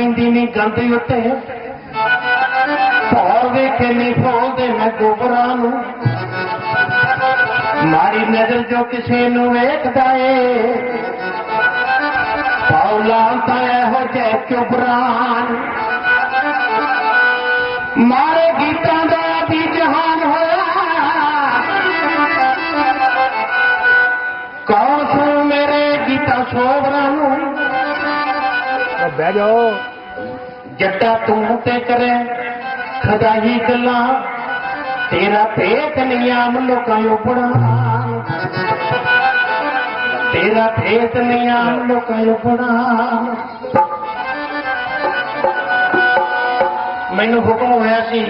ਸ਼ਹਿਦ ਦੀ ਬਿੰਦੀ ਨਹੀਂ ਗੰਦੀ ਉੱਤੇ। ਭੌਰ ਵੇਖੇ ਨਹੀਂ ਫੋਲਦੇ ਮੈਂ ਗੋਬਰਾਂ ਨੂੰ। ਮਾਰੀ ਨਜ਼ਰ ਜੋ ਕਿਸੇ ਨੂੰ ਵੇਖਦਾ ਏ। ਪੌਲਾ ਤਾਂ ਇਹੋ ਜਿਹੇ ਚੁਬਰਾਨ। ਮਾਰੇ ਗੀਤਾਂ ਦਾ ਵੀ ਜਹਾਨ ਹੋਇਆ। ਕੌਣ ਸੁਣ ਮੇਰੇ ਜੱਟਾ ਤੂੰ ਤੇ ਕਰੇ ਖਦਾਈ ਗੱਲਾਂ, ਤੇਰਾ ਭੇਤ ਨਹੀਂ ਆਮ ਲੋਕਾਂ ਉਪੜਾ ਤੇਰਾ ਭੇਤ ਨਹੀਂ ਆਮ ਲੋਕਾਂ ਉਪੜਾ ਮੈਨੂੰ ਹੁਕਮ ਹੋਇਆ ਸੀ,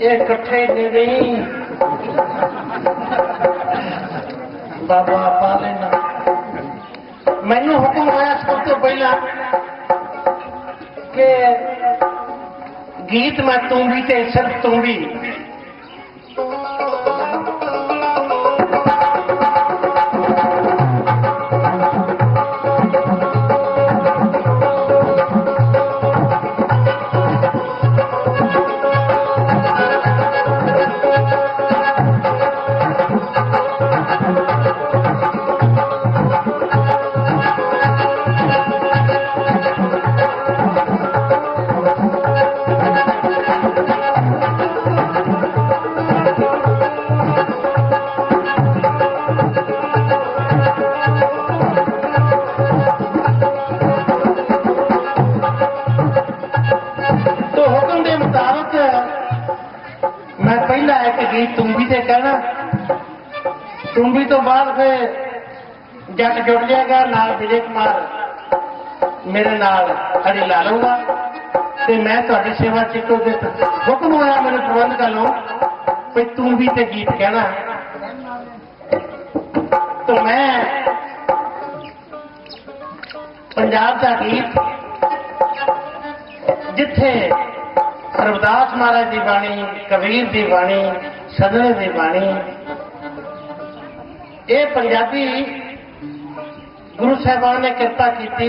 ਇਹ ਇਕੱਠੇ ਦੇ ਨਹੀਂ ਬਾਬਾ ਪਾ ਲੈਣਾ ਮੈਨੂੰ ਹੁਕਮ ਹੋਇਆ ਸਭ ਤੋਂ ਪਹਿਲਾਂ ਕਿ ਗੀਤ ਮੈਂ ਤੂੰ ਵੀ ਜੱਟ ਜੁੜ ਜਾਏਗਾ, ਨਾਲ ਵਿਜੇ ਕੁਮਾਰ, ਮੇਰੇ ਨਾਲ ਹਰੀ ਲਾ ਲਊਗਾ ਤੇ ਮੈਂ ਤੁਹਾਡੀ ਸੇਵਾ ਚ ਇੱਕੋ ਦੇ ਹੁਕਮ ਹੋਇਆ ਮੈਨੂੰ ਪ੍ਰਬੰਧ ਕਰ ਲਓ ਵੀ ਤੂੰ ਵੀ ਤੇ ਗੀਤ ਕਹਿਣਾ ਤਾਂ ਮੈਂ ਪੰਜਾਬ ਦਾ ਗੀਤ ਜਿੱਥੇ ਰਵਿਦਾਸ ਮਹਾਰਾਜ ਦੀ ਬਾਣੀ, ਕਬੀਰ ਦੀ ਬਾਣੀ, ਸਦਨੇ ਦੀ ਬਾਣੀ, ਇਹ ਪੰਜਾਬੀ ਗੁਰੂ ਸਾਹਿਬਾਨ ਨੇ ਕਿਰਪਾ ਕੀਤੀ।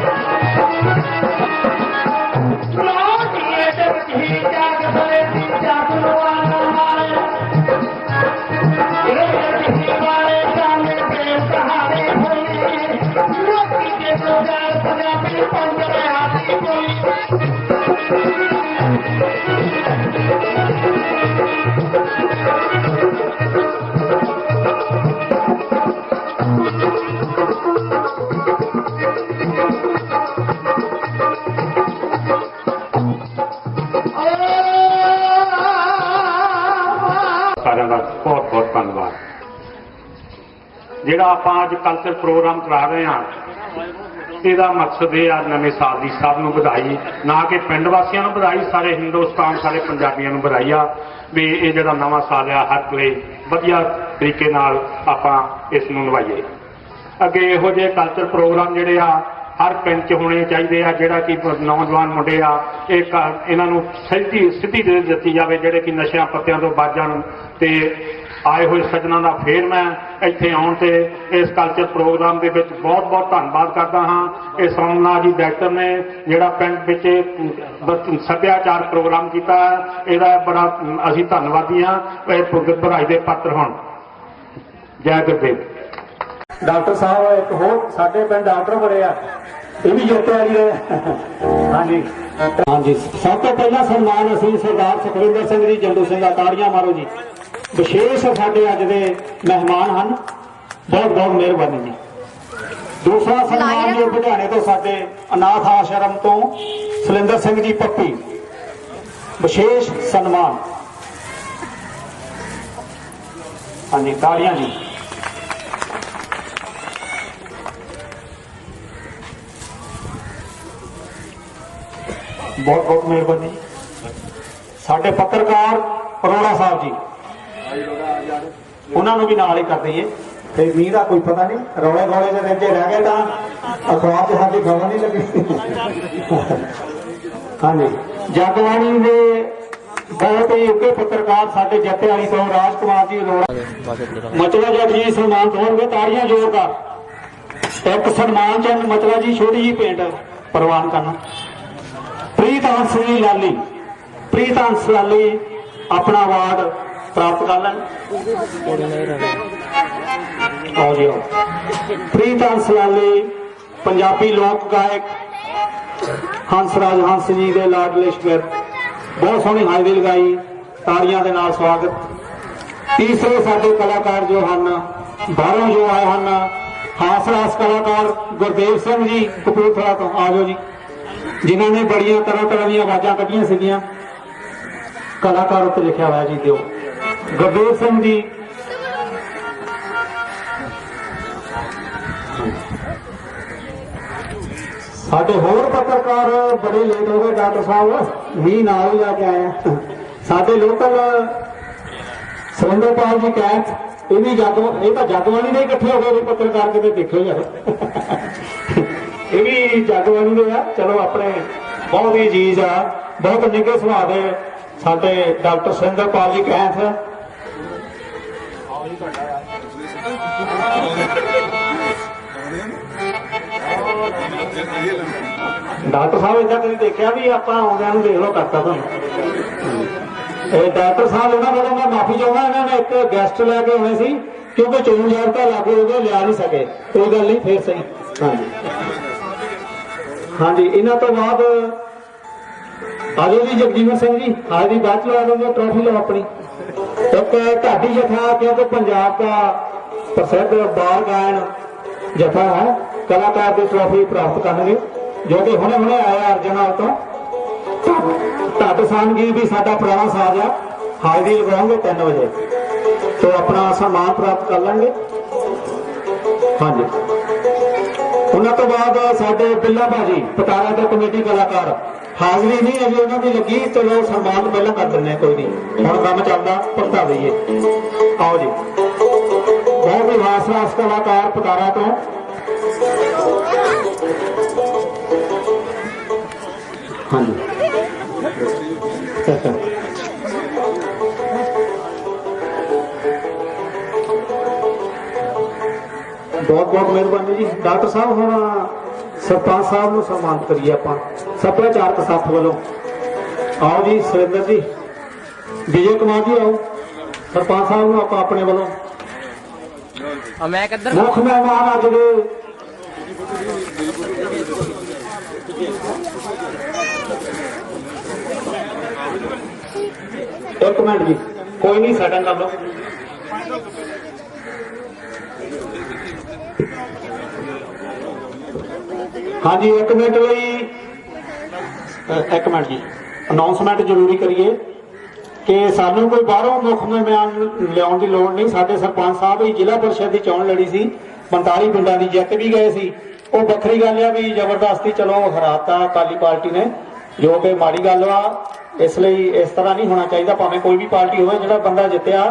ਜਿਹੜਾ ਆਪਾਂ ਅੱਜ ਕਲਚਰ ਪ੍ਰੋਗਰਾਮ ਕਰਾ ਰਹੇ ਹਾਂ, ਇਹਦਾ ਮਕਸਦ ਇਹ ਆ ਨਵੇਂ ਸਾਲ ਦੀ ਸਭ ਨੂੰ ਵਧਾਈ, ਨਾ ਕਿ ਪਿੰਡ ਵਾਸੀਆਂ ਨੂੰ ਵਧਾਈ, ਸਾਰੇ ਹਿੰਦੁਸਤਾਨ, ਸਾਰੇ ਪੰਜਾਬੀਆਂ ਨੂੰ ਵਧਾਈ ਆ। ਵੀ ਇਹ ਜਿਹੜਾ ਨਵਾਂ ਸਾਲ ਆ, ਹਰ ਕੋਈ ਵਧੀਆ ਤਰੀਕੇ ਨਾਲ ਆਪਾਂ ਇਸ ਨੂੰ ਨਿਭਾਈਏ। ਅੱਗੇ ਇਹੋ ਜਿਹੇ ਕਲਚਰ ਪ੍ਰੋਗਰਾਮ ਜਿਹੜੇ ਆ, ਹਰ ਪਿੰਡ 'ਚ ਹੋਣੇ ਚਾਹੀਦੇ ਆ, ਜਿਹੜਾ ਕਿ ਨੌਜਵਾਨ ਮੁੰਡੇ ਆ, ਇਹ ਇਹਨਾਂ ਨੂੰ ਸਿੱਧੀ ਸਿੱਧੀ ਦੇ ਦਿੱਤੀ ਜਾਵੇ, ਜਿਹੜੇ ਕਿ ਨਸ਼ਿਆਂ ਪੱਤਿਆਂ ਤੋਂ ਬਚ ਜਾਣ ਤੇ ਆਏ ਹੋਏ ਸੱਜਣਾ ਦਾ ਫੇਰ ਮੈਂ ਇੱਥੇ ਆਉਣ ਤੇ ਇਸ ਕਲਚਰ ਪ੍ਰੋਗਰਾਮ ਦੇ ਵਿੱਚ ਬਹੁਤ ਬਹੁਤ ਧੰਨਵਾਦ ਕਰਦਾ ਹਾਂ। ਇਹ ਸੋਮਨਾ ਜੀ ਡਾਇਰੈਕਟਰ ਨੇ ਜਿਹੜਾ ਪਿੰਡ ਵਿੱਚ ਸੱਭਿਆਚਾਰ ਪ੍ਰੋਗਰਾਮ ਕੀਤਾ ਹੈ। ਇਹਦਾ ਬੜਾ ਅਸੀਂ ਧੰਨਵਾਦੀ ਹਾਂ। ਇਹ ਭਰਾਈ ਦੇ ਪਾਤਰ ਹੋਣ। ਜੈ ਗੁਰਦੇਵ। ਡਾਕਟਰ ਸਾਹਿਬ ਇੱਕ ਹੋਰ ਸਾਡੇ ਪਿੰਡ ਡਾਕਟਰ ਬੜੇ ਆ। ਇਹ ਵੀ ਜੋਤੇ ਵਾਲੀ ਦੇ। ਹਾਂਜੀ। ਹਾਂਜੀ। ਸਭ ਤੋਂ ਪਹਿਲਾਂ ਸਨਮਾਨ ਅਸੀਂ ਸਰਦਾਰ ਸੁਖਵਿੰਦਰ ਸਿੰਘ ਜੀ ਜੰਡੂ ਸਿੰਘ ਦਾ ਤਾੜੀਆਂ ਮਾਰੋ ਜੀ। ਵਿਸ਼ੇਸ਼ ਸਾਡੇ ਅੱਜ ਦੇ ਮਹਿਮਾਨ ਹਨ। ਬਹੁਤ ਬਹੁਤ ਮਿਹਰਬਾਨੀ ਜੀ। ਦੂਸਰਾ ਸਨਮਾਨ ਜੋ ਲੁਧਿਆਣੇ ਤੋਂ ਸਾਡੇ ਅਨਾਥ ਆਸ਼ਰਮ ਤੋਂ ਸੁਲਿੰਦਰ ਸਿੰਘ ਜੀ ਪੱਪੀ। ਵਿਸ਼ੇਸ਼ ਸਨਮਾਨ। ਹਾਂਜੀ ਤਾੜੀਆਂ ਜੀ। ਬਹੁਤ ਬਹੁਤ ਮਿਹਰਬਾਨੀ। ਸਾਡੇ ਪੱਤਰਕਾਰ ਅਰੋੜਾ ਸਾਹਿਬ ਜੀ। ਉਹਨਾਂ ਨੂੰ ਵੀ ਨਾਲ ਹੀ ਕਰ ਦਈਏ। ਤੇ ਮੀਂਹ ਦਾ ਕੋਈ ਪਤਾ ਨਹੀਂ ਰੌਲੇ ਗੋਲੇ ਦੇ ਵਿੱਚ ਰਹਿ ਗਏ ਤਾਂ ਅਖਬਾਰ 'ਚ ਸਾਡੀ ਖਬਰ ਨਹੀਂ ਲੱਗੀ। ਹਾਂਜੀ ਜਗਵਾਣੀ ਦੇ ਬਹੁਤ ਹੀ ਉੱਗੇ ਪੱਤਰਕਾਰ ਸਾਡੇ ਜੱਤੇ ਵਾਲੀ ਤੋਂ ਰਾਜਕੁਮਾਰ ਜੀ ਅਰੋੜਾ। ਮਚਲਾ ਜੱਟ ਜੀ ਸਨਮਾਨ ਹੋਣਗੇ ਤਾੜੀਆਂ ਜ਼ੋਰਦਾਰ ਇੱਕ ਸਨਮਾਨ ਚੰਦ ਮਚਲਾ ਜੀ ਛੋਟੀ ਜੀ ਪਿੰਡ ਪ੍ਰਵਾਨ ਕਰਨਾ। ਪ੍ਰੀਤ ਹੰਸਲੀ ਲਾਲੀ। ਪ੍ਰੀਤ ਹੰਸ ਲਾਲੀ ਆਪਣਾ ਅਵਾਰਡ ਪ੍ਰਾਪਤ ਕਰ ਲੈਣ। ਆਓ ਜੀ ਆਓ। ਪ੍ਰੀਤ ਹੰਸ ਪੰਜਾਬੀ ਲੋਕ ਗਾਇਕ ਹੰਸਰਾਜ ਹੰਸ ਜੀ ਦੇ ਲਾਡਲੇ ਸ਼ਗਰ ਬਹੁਤ ਸੋਹਣੀ ਹਾਜ਼ਰੀ ਲਗਾਈ ਤਾੜੀਆਂ ਦੇ ਨਾਲ ਸਵਾਗਤ। ਤੀਸਰੇ ਸਾਡੇ ਕਲਾਕਾਰ ਜੋ ਹਨ, ਬਾਹਰੋਂ ਜੋ ਆਏ ਹਨ ਹਾਸਰਾਸ ਕਲਾਕਾਰ ਗੁਰਦੇਵ ਸਿੰਘ ਜੀ, ਕਪੂਰਥਲਾ ਤੋਂ। ਆਜੋ ਜੀ। ਜਿਨ੍ਹਾਂ ਨੇ ਬੜੀਆਂ ਤਰ੍ਹਾਂ ਤਰ੍ਹਾਂ ਦੀਆਂ ਆਵਾਜ਼ਾਂ ਕੱਢੀਆਂ ਸੀਗੀਆਂ। ਕਲਾਕਾਰ ਉੱਤੇ ਲਿਖਿਆ ਹੋਇਆ ਜੀ ਦਿਓ। ਗੁਰਦੇਵ ਸਿੰਘ ਜੀ। ਸਾਡੇ ਹੋਰ ਪੱਤਰਕਾਰ ਬੜੇ ਲੇਟ ਹੋ ਗਏ, ਡਾਕਟਰ ਸਾਹਿਬ। ਮੀਂਹ ਨਾਲ ਹੀ ਜਾ ਕੇ ਆਏ ਸਾਡੇ ਲੋਕਲ ਸੁਰਿੰਦਰਪਾਲ ਜੀ ਕੈਂਥ ਇਹ ਵੀ ਜੱਗ ਇਹ ਤਾਂ ਜਗਵਾਣੀ ਦੇ ਇਕੱਠੇ ਹੋ ਗਏ ਵੀ ਪੱਤਰਕਾਰ ਕਿਤੇ ਦੇਖਿਓ ਯਾਰ। ਇਹ ਵੀ ਜਗਵਾਣੀ ਦੇ ਆ। ਚਲੋ ਆਪਣੇ ਬਹੁਤ ਹੀ ਅਜੀਜ਼ ਆ, ਬਹੁਤ ਨਿੱਘੇ ਸੁਭਾਅ ਦੇ ਸਾਡੇ ਡਾਕਟਰ ਸੁਰਿੰਦਰਪਾਲ ਜੀ ਕੈਂਥ ਡਾਕਟਰ ਸਾਹਿਬ ਇਦਾਂ ਕਦੀ ਦੇਖਿਆ ਵੀ ਆਪਾਂ ਆਉਂਦਿਆਂ ਨੂੰ ਦੇਖ ਲਓ ਕਰਤਾ ਤੁਹਾਨੂੰ? ਇਹ ਡਾਕਟਰ ਸਾਹਿਬ ਇਹਨਾਂ ਵੱਲੋਂ ਮੈਂ ਮਾਫੀ ਚਾਹੁੰਦਾ, ਇਹਨਾਂ ਨੇ ਇੱਕ ਗੈਸਟ ਲੈ ਕੇ ਆਉਣੇ ਸੀ, ਕਿਉਂਕਿ ਚੋਣ ਜਾਬਤਾ ਲਾਗੂ ਹੋ ਗਿਆ ਲਿਆ ਨਹੀਂ ਸਕੇ। ਕੋਈ ਗੱਲ ਨਹੀਂ, ਫੇਰ ਸਹੀ। ਹਾਂਜੀ। ਹਾਂਜੀ, ਇਹਨਾਂ ਤੋਂ ਬਾਅਦ ਆਜੋ ਜੀ ਜਗਜੀਵਨ ਸਿੰਘ ਜੀ ਹਾਜ਼ਰੀ ਬਾਅਦ ਚ ਲਾ ਦੋਗੇ ਟਰਾਫੀ ਲਓ ਆਪਣੀ। ਇੱਕ ਢਾਡੀ ਜਥਾ, ਕਿਉਂਕਿ ਪੰਜਾਬ ਦਾ ਪ੍ਰਸਿੱਧ ਬਾਲ ਗਾਇਨ ਜਥਾ ਹੈ। ਕਲਾਕਾਰ ਦੀ ਟਰੋਫੀ ਪ੍ਰਾਪਤ ਕਰਨਗੇ ਜੋ ਕਿ ਹੁਣੇ ਹੁਣੇ ਆਇਆ ਅਰਜਨਾਲ ਤੋਂ। ਢੱਡ ਸਾਨਗੀ ਵੀ ਸਾਡਾ ਪੁਰਾਣਾ ਸਾਜ ਆ। ਹਾਜ਼ਰੀ ਲਗਾਉਂਗੇ 3 ਵਜੇ। ਤੋਂ ਆਪਣਾ ਸਨਮਾਨ ਪ੍ਰਾਪਤ ਕਰ ਲਾਂਗੇ। ਹਾਂਜੀ। ਉਹਨਾਂ ਤੋਂ ਬਾਅਦ ਸਾਡੇ ਬਿੱਲਾ ਭਾਜੀ ਪਟਾਰਾ ਤੋਂ ਕਮੇਟੀ ਕਲਾਕਾਰ। ਹਾਜ਼ਰੀ ਨਹੀਂ ਅਜੇ ਉਹਨਾਂ ਦੀ ਲੱਗੀ ਚਲੋ ਸਨਮਾਨ ਪਹਿਲਾਂ ਕਰ ਦਿੰਦੇ ਹਾਂ, ਕੋਈ ਨਹੀਂ। ਹੁਣ ਕੰਮ ਚੱਲਦਾ ਭੁਗਤਾ ਦਈਏ। ਆਓ ਜੀ। ਬਹੁਤ ਹੀ ਹਾਸਰਾਸ ਕਲਾਕਾਰ ਪਟਾਰਾ ਤੋਂ। हाँ बहुत बहुत मेहरबानी जी। डॉक्टर साहब हम सरपंच साहब न सम्मान करिए आप। सभ्याचारक साथ वालों। आओ जी सुरेंद्र जी। विजय कुमार जी आओ। सरपंच साहब अपने वालों। मुख्य मेहमान अगले ਇੱਕ ਮਿੰਟ ਜੀ। ਕੋਈ ਨਹੀਂ ਸੈਟਿੰਗ ਕਰ ਲਓ। ਹਾਂਜੀ, ਇੱਕ ਮਿੰਟ ਲਈ ਇੱਕ ਮਿੰਟ ਜੀ। ਅਨਾਉਂਸਮੈਂਟ ਜ਼ਰੂਰੀ ਕਰੀਏ ਕਿ ਸਾਨੂੰ ਕੋਈ ਬਾਹਰੋਂ ਮੁੱਖ ਮਹਿਮਾਨ ਲਿਆਉਣ ਦੀ ਲੋੜ ਨਹੀਂ। ਸਾਡੇ ਸਰਪੰਚ ਸਾਹਿਬ ਹੀ ਜ਼ਿਲ੍ਹਾ ਪਰਿਸ਼ਦ ਦੀ ਚੋਣ ਲੜੀ ਸੀ। 45 ਪਿੰਡਾਂ ਦੀ ਜਿੱਤ ਵੀ ਗਏ ਸੀ। ਉਹ ਵੱਖਰੀ ਗੱਲ ਆ ਵੀ ਜ਼ਬਰਦਸਤੀ ਚਲੋ ਹਰਾਤਾ ਅਕਾਲੀ ਪਾਰਟੀ ਨੇ ਜੋ ਕਿ ਮਾੜੀ ਗੱਲ ਆ ਇਸ ਲਈ ਇਸ ਤਰ੍ਹਾਂ ਨਹੀਂ ਹੋਣਾ ਚਾਹੀਦਾ ਭਾਵੇਂ ਕੋਈ ਵੀ ਪਾਰਟੀ ਹੋਵੇ ਜਿਹੜਾ ਬੰਦਾ ਜਿੱਤਿਆ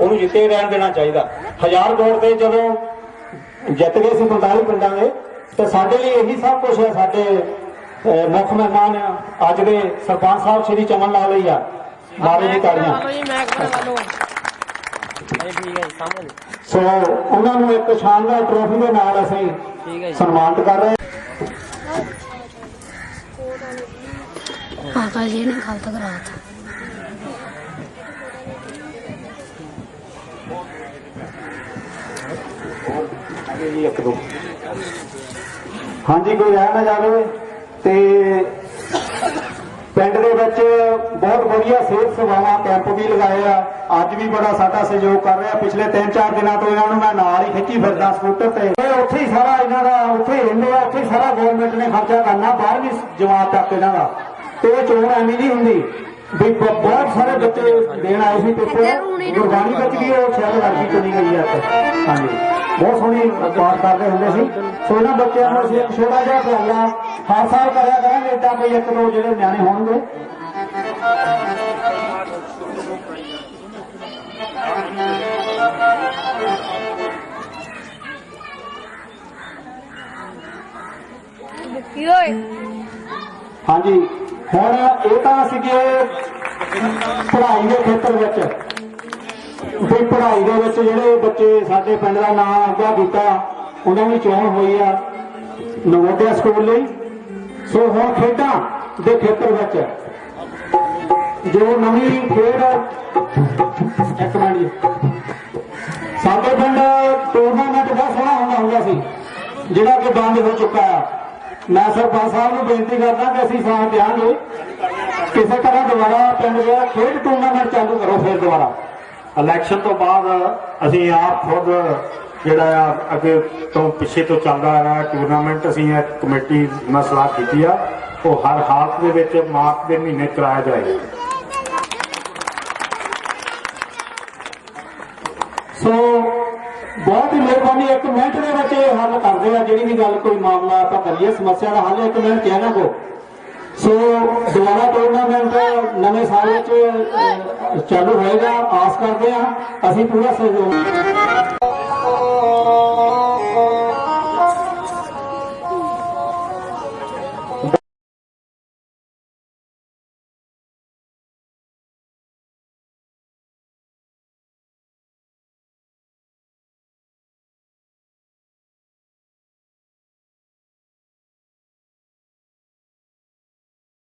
ਉਹਨੂੰ ਜਿੱਤੇ ਰਹਿਣ ਦੇਣਾ ਚਾਹੀਦਾ ਹਜ਼ਾਰ ਵੋਟ ਤੇ ਜਦੋਂ ਜਿੱਤ ਗਏ ਸੀ 45 ਪਿੰਡਾਂ ਦੇ ਤੇ ਸਾਡੇ ਲਈ ਇਹੀ ਸਭ ਕੁਝ ਹੈ ਸਾਡੇ ਮੁੱਖ ਮਹਿਮਾਨ ਅੱਜ ਦੇ ਸਰਪੰਚ ਸਾਹਿਬ ਸ਼੍ਰੀ ਚਮਨ ਲਾਲ ਹੀ ਆ ਮਾਰੇ ਦੀ ਤਾੜੀਆਂ ਸੋ ਉਹਨਾਂ ਨੂੰ ਇੱਕ ਸ਼ਾਨਦਾਰ ਟਰੋਫੀ ਦੇ ਨਾਲ ਅਸੀਂ ਸਨਮਾਨਿਤ ਕਰ ਰਹੇ ਆਕਾ ਜੀ ਨੇ ਗਲਤ ਕਰਾਤਾ ਹਾਂਜੀ ਕੋਈ ਰਹਿ ਨਾ ਜਾਵੇ ਤੇ ਪਿੰਡ ਦੇ ਵਿੱਚ ਬਹੁਤ ਵਧੀਆ ਸਿਹਤ ਸੇਵਾਵਾਂ, ਕੈਂਪ ਵੀ ਲਗਾਏ ਆ। ਅੱਜ ਵੀ ਬੜਾ ਸਾਡਾ ਸਹਿਯੋਗ ਕਰ ਰਿਹਾ। ਪਿਛਲੇ 3-4 ਦਿਨਾਂ ਤੋਂ ਇਹਨਾਂ ਨੂੰ ਮੈਂ ਨਾਲ ਹੀ ਖਿੱਚੀ ਫਿਰਦਾ ਸਕੂਟਰ ਤੇ। ਇਹ ਉੱਥੇ ਹੀ ਸਾਰਾ ਇਹਨਾਂ ਦਾ, ਉੱਥੇ ਹੀ ਰਹਿੰਦੇ ਆ, ਉੱਥੇ ਸਾਰਾ ਗਵਰਨਮੈਂਟ ਨੇ ਖਰਚਾ ਕਰਨਾ, ਬਾਹਰ ਵੀ ਜਮਾਤ ਤੱਕ ਇਹਨਾਂ ਦਾ। ਤੇ ਚੋਣ ਐਵੇਂ ਨਹੀਂ ਹੁੰਦੀ। ਵੀ ਬਹੁਤ ਸਾਰੇ ਬੱਚੇ ਦੇਣ ਆਏ ਸੀ ਪੇਪਰ। ਗੁਰਬਾਣੀ ਵਿੱਚ ਵੀ ਉਹ ਸ਼ਾਇਦ ਲੜਕੀ ਚੁਣੀ ਗਈ ਆ। ਹਾਂਜੀ। ਬਹੁਤ ਸੋਹਣੀ ਪਾਠ ਕਰਦੇ ਹੁੰਦੇ ਸੀ। ਸੋ ਇਹਨਾਂ ਬੱਚਿਆਂ ਨੂੰ ਅਸੀਂ ਛੋਟਾ ਜਿਹਾ ਉਪਰਾਲਾ ਹਰ ਸਾਲ ਕਰਿਆ ਕਰਾਂਗੇ। ਏਦਾਂ ਕੋਈ ਇੱਕ ਦੋ ਜਿਹੜੇ ਨਿਆਣੇ ਹੋਣਗੇ। ਹਾਂਜੀ। ਹੁਣ ਇਹ ਤਾਂ ਸੀਗੇ ਪੜ੍ਹਾਈ ਦੇ ਖੇਤਰ ਵਿੱਚ। ਵੀ ਪੜ੍ਹਾਈ ਦੇ ਵਿੱਚ ਜਿਹੜੇ ਬੱਚੇ ਸਾਡੇ ਪਿੰਡ ਦਾ ਨਾਮ ਅੱਗਾ ਕੀਤਾ, ਉਹਨਾਂ ਦੀ ਚੋਣ ਹੋਈ ਆ ਨਵੋਦਿਆ ਸਕੂਲ ਲਈ। ਸੋ ਹੁਣ ਖੇਡਾਂ ਦੇ ਖੇਤਰ ਵਿੱਚ ਜੋ ਨਵੀਂ ਖੇਡ ਇੱਕ ਮਿੰਟ ਸਾਡੇ ਪਿੰਡ ਟੂਰਨਾਮੈਂਟ ਬਹੁਤ ਸੋਹਣਾ ਹੁੰਦਾ ਹੁੰਦਾ ਸੀ, ਜਿਹੜਾ ਕਿ ਬੰਦ ਹੋ ਚੁੱਕਾ ਹੈ ਮੈਂ ਸਰਪੰਚ ਸਾਹਿਬ ਨੂੰ ਬੇਨਤੀ ਕਰਦਾ ਕਿ ਅਸੀਂ ਸਾਥ ਦਿਆਂਗੇ ਕਿਸੇ ਤਰ੍ਹਾਂ ਦੁਬਾਰਾ ਪਿੰਡ ਦੇ ਖੇਡ ਟੂਰਨਾਮੈਂਟ ਚਾਲੂ ਕਰੋ ਫਿਰ ਦੁਬਾਰਾ। ਇਲੈਕਸ਼ਨ ਤੋਂ ਬਾਅਦ ਅਸੀਂ ਆਪ ਖੁਦ ਜਿਹੜਾ ਆ ਅੱਗੇ ਤੋਂ ਪਿੱਛੇ ਤੋਂ ਚੱਲਦਾ ਆ ਰਿਹਾ ਟੂਰਨਾਮੈਂਟ ਅਸੀਂ ਇਹ ਕਮੇਟੀ ਨਾਲ ਸਲਾਹ ਕੀਤੀ ਆ। ਉਹ ਹਰ ਹਾਲਤ ਦੇ ਵਿੱਚ ਮਾਰਚ ਦੇ ਮਹੀਨੇ ਕਰਾਇਆ ਜਾਏਗਾ। ਸੋ ਬਹੁਤ ਹੀ ਮਿਹਰਬਾਨੀ ਇੱਕ ਮਿੰਟ ਦੇ ਹੱਲ ਕਰਦੇ ਆ, ਜਿਹੜੀ ਵੀ ਗੱਲ ਕੋਈ ਮਾਮਲਾ ਆਪਾਂ ਕਰੀਏ, ਸਮੱਸਿਆ ਦਾ ਹੱਲ ਇੱਕ ਮਿੰਟ ਚ ਹੈ ਨਾ ਕੋ ਸੋ, ਦੁਬਾਰਾ ਟੂਰਨਾਮੈਂਟ ਨਵੇਂ ਸਾਲ ਵਿੱਚ ਚਾਲੂ ਹੋਏਗਾ, ਆਸ ਕਰਦੇ ਆ, ਅਸੀਂ ਪੂਰਾ ਸਹਿਯੋਗ